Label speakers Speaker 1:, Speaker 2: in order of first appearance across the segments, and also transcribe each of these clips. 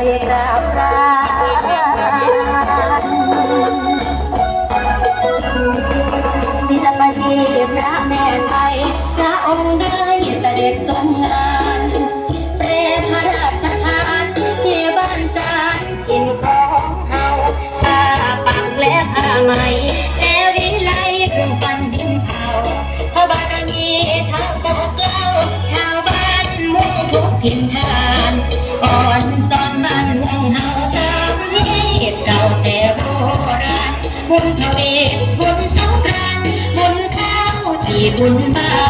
Speaker 1: Hare Rama บุญทวีบุญสองครั้งบุญ
Speaker 2: ข้า
Speaker 1: วที่บุญบ้า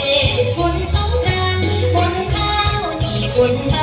Speaker 3: wouldn't